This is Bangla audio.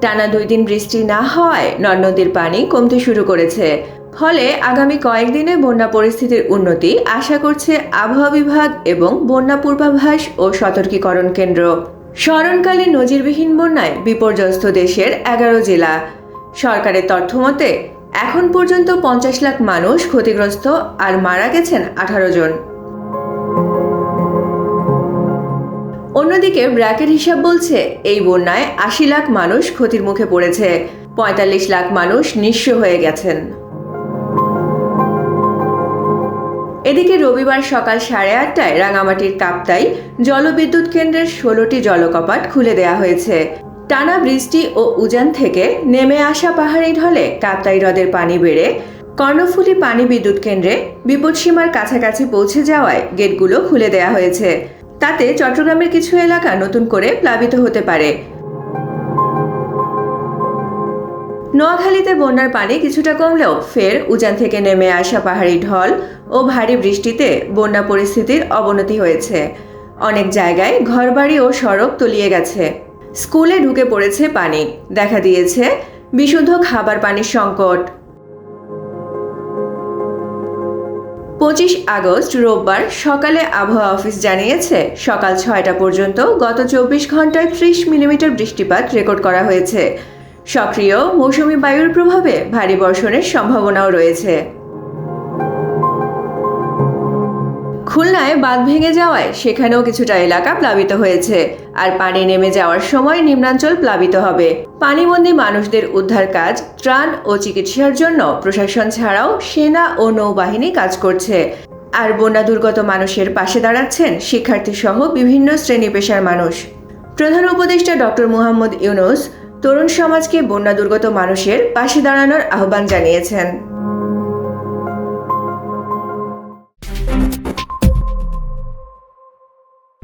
টানা দুই দিন বৃষ্টি না হওয়ায় নদ নদীর পানি কমতে শুরু করেছে। ফলে আগামী কয়েকদিনে বন্যা পরিস্থিতির উন্নতি আশা করছে আবহাওয়া বিভাগ এবং বন্যা পূর্বাভাস ও সতর্কীকরণ কেন্দ্র। স্মরণকালীন নজিরবিহীন বন্যায় বিপর্যস্ত দেশের এগারো জেলা। সরকারের তথ্য মতে এখন পর্যন্ত পঞ্চাশ লাখ মানুষ ক্ষতিগ্রস্ত আর মারা গেছেন আঠারো জন। অন্যদিকে ব্র্যাকের হিসাব বলছে, এই বন্যায় আশি লাখ মানুষ ক্ষতির মুখে পড়েছে। পঁয়তাল্লিশ লাখ মানুষ নিঃস্ব হয়ে গেছেন। এদিকে রবিবার সকাল সাড়ে আটটায় রাঙামাটির কাপ্তাই জলবিদ্যুৎ কেন্দ্রের ষোলোটি জলকপাট খুলে দেওয়া হয়েছে। টানা বৃষ্টি ও উজান থেকে নেমে আসা পাহাড়ি ঢলে কাপ্তাই হ্রদের পানি বেড়ে কর্ণফুলী পানি বিদ্যুৎ কেন্দ্রে বিপদসীমার কাছাকাছি পৌঁছে যাওয়ায় গেটগুলো খুলে দেওয়া হয়েছে। তাতে চট্টগ্রামের কিছু এলাকা নতুন করে প্লাবিত হতে পারে। নোয়াখালীতে বন্যার পানি কিছুটা কমলেও ফের উজান থেকে নেমে আসা পাহাড়ি ঢল ও ভারী বৃষ্টিতে বন্যা পরিস্থিতির অবনতি হয়েছে। অনেক জায়গায় ঘরবাড়ি ও সড়ক তলিয়ে গেছে। স্কুলে ঢুকে পড়েছে পানি। দেখা দিয়েছে বিশুদ্ধ খাবার পানির সংকট। পঁচিশ আগস্ট, রোববার সকালে আবহাওয়া অফিস জানিয়েছে, সকাল ছয়টা পর্যন্ত গত চব্বিশ ঘন্টায় ত্রিশ মিলিমিটার বৃষ্টিপাত রেকর্ড করা হয়েছে। সক্রিয় মৌসুমি বায়ুর প্রভাবে ভারী বর্ষণের সম্ভাবনাও রয়েছে। খুলনায় বাঁধ ভেঙে যাওয়ায় সেখানেও কিছুটা এলাকা প্লাবিত হয়েছে। আর পানি নেমে যাওয়ার সময় নিম্নাঞ্চল প্লাবিত হবে। পানিবন্দী মানুষদের উদ্ধার কাজ, ত্রাণ ও চিকিৎসার জন্য প্রশাসন ছাড়াও সেনা ও নৌবাহিনী কাজ করছে। আর বন্যা দুর্গত মানুষের পাশে দাঁড়াচ্ছেন শিক্ষার্থী সহ বিভিন্ন শ্রেণি পেশার মানুষ। প্রধান উপদেষ্টা ডক্টর মুহাম্মদ ইউনুস তরুণ সমাজকে বন্যা দুর্গত মানুষের পাশে দাঁড়ানোর আহ্বান জানিয়েছেন।